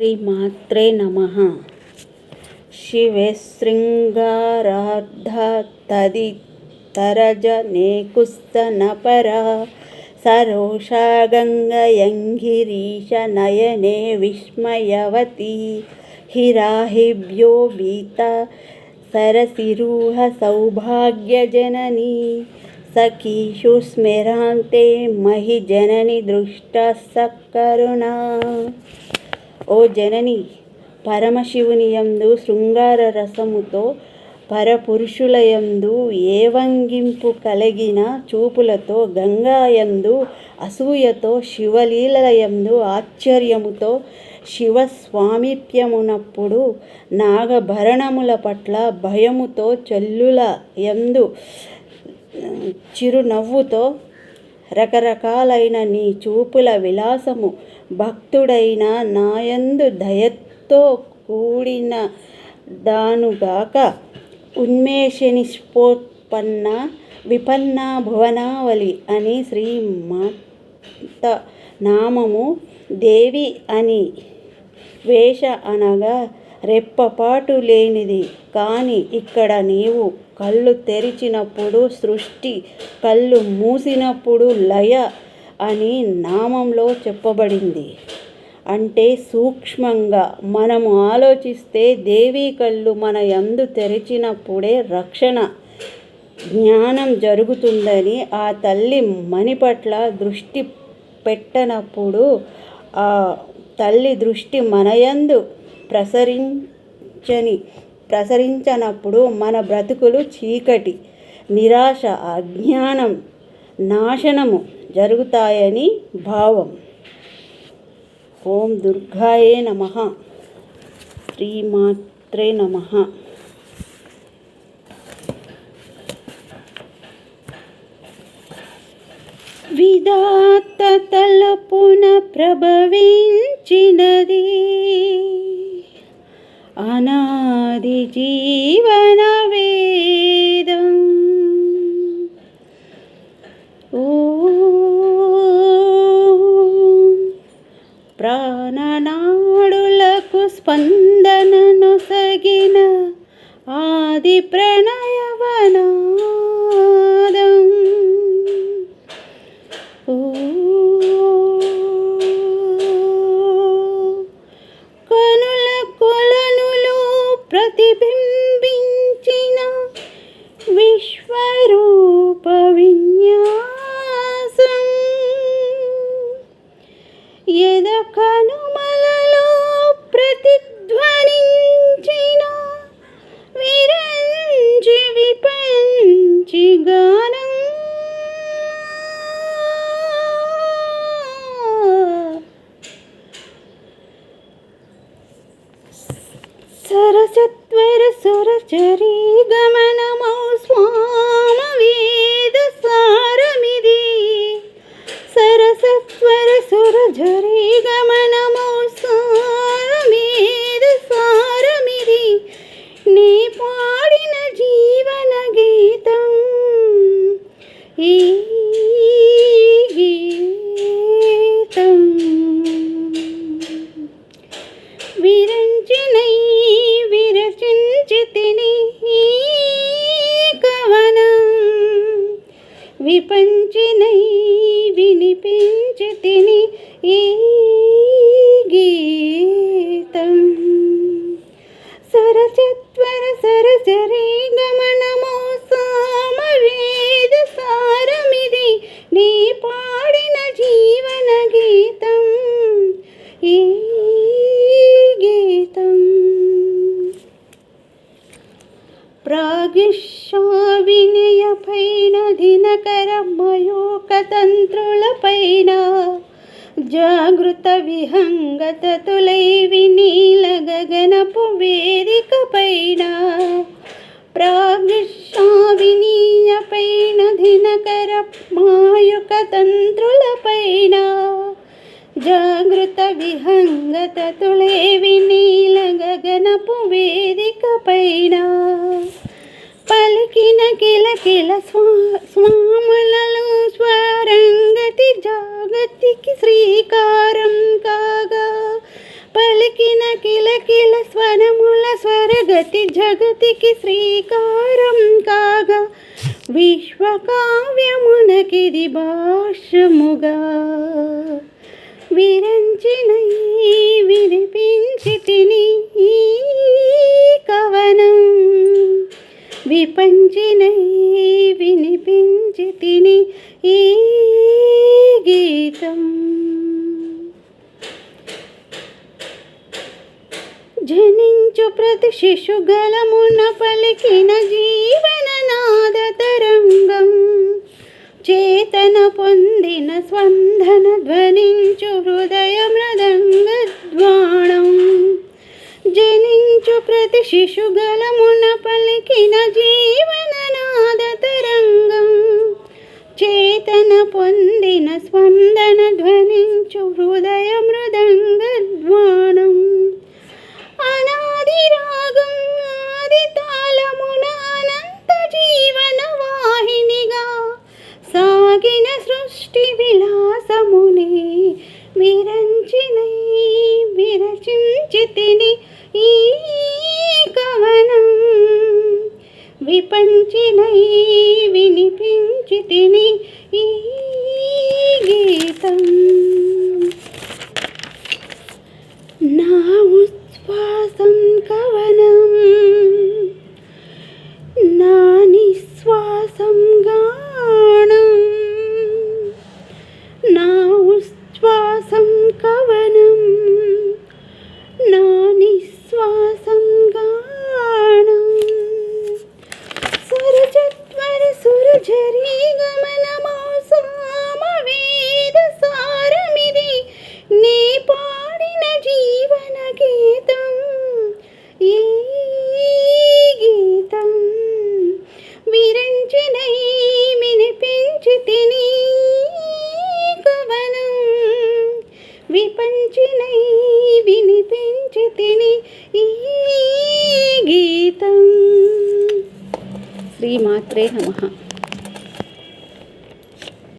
श्रीमात्रे नमः। शिव शृङ्गारार्धा तदितरजनेकुस्तनपरा सरोषा गङ्गयङ्गिरीशनयने विस्मयवती। हिराहिभ्यो बीता सरसिरुह सौभाग्यजननी। सखीषु स्मिरान्ते महि जननि दृष्टा सकरुणा ఓ జనని పరమశివుని యందు శృంగార రసముతో పరపురుషులయందు ఏవంగింపు కలిగిన చూపులతో గంగాయందు అసూయతో శివలీలయందు ఆశ్చర్యముతో శివస్వామిప్యమునప్పుడు నాగభరణముల పట్ల భయముతో చల్లుల యందు చిరునవ్వుతో రకరకాలైన నీ చూపుల విలాసము భక్తుడైన నాయందు దయతో కూడిన దానుగాక ఉన్మేషనిష్పోత్పన్న విపన్న భువనావళి అని శ్రీ మాత నామము దేవి అని వేష అనగా రెప్పపాటు లేనిది కానీ ఇక్కడ నీవు కళ్ళు తెరిచినప్పుడు సృష్టి కళ్ళు మూసినప్పుడు లయ అని నామంలో చెప్పబడింది. అంటే సూక్ష్మంగా మనము ఆలోచిస్తే దేవీ కళ్ళు మన యందు తెరిచినప్పుడే రక్షణ జ్ఞానం జరుగుతుందని ఆ తల్లి మణి పట్ల దృష్టి పెట్టనప్పుడు ఆ తల్లి దృష్టి మనయందు ప్రసరించని ప్రసరించనప్పుడు మన బ్రతుకులు చీకటి నిరాశ అజ్ఞానం నాశనము జరుగుతాయని భావం. ఓం దుర్గాయే నమ. శ్రీమాత్రే నమ. విధాత తలపున ప్రభవించినది. అనాది జీవనవే స్పందనను సగిన ఆది ప్రణయవనా. సరసత్వర సురచరీ గమనమౌ స్వామ వేద సారమిది సరసత్వర యూకతంత్రులపైన జాగృత విహంగత తులై వినీల గగనపు వేదిక పైన ప్రాగిషావినీయ పైన దినకర మాయుక తంత్రుల పైన జాగృత విహంగత తులేవి నీల గగనపు వేదిక పైన పలికిన కిలకిల స్వా స్వాముల స్వరంగతి శ్రీకారం కాగా పలికిన కిలకిల స్వరముల స్వరగతి జగతికి శ్రీకారం కాగా విశ్వకావ్యమునకిది భాష్యముగా. విరంచిన వినిపించి తిని కవనం విపంచిన వినిపించి తిని ఈ గీతం. జనించు ప్రతి శిశుగలమున పలికిన జీవననాద తరంగం. చేతన పొందిన స్పందన ధ్వనించు హృదయ మృదంగద్వాణం జనించు ప్రతి శిశుగలమున పలికిన జీవననాద తరంగం. చేతన పొంది పొందిన స్పందన ధ్వనించు హృదయ మృదంగద్వాణం అనాది రాగం ఆది తాళమున అనంత జీవన వాహినిగా సాగిన సృష్టి విలాసమునే. విరంచిన విరచించితిని ఈ కవనం. విపంచినై తిని ఈ గీతం. శ్రీమాత్రే నమ.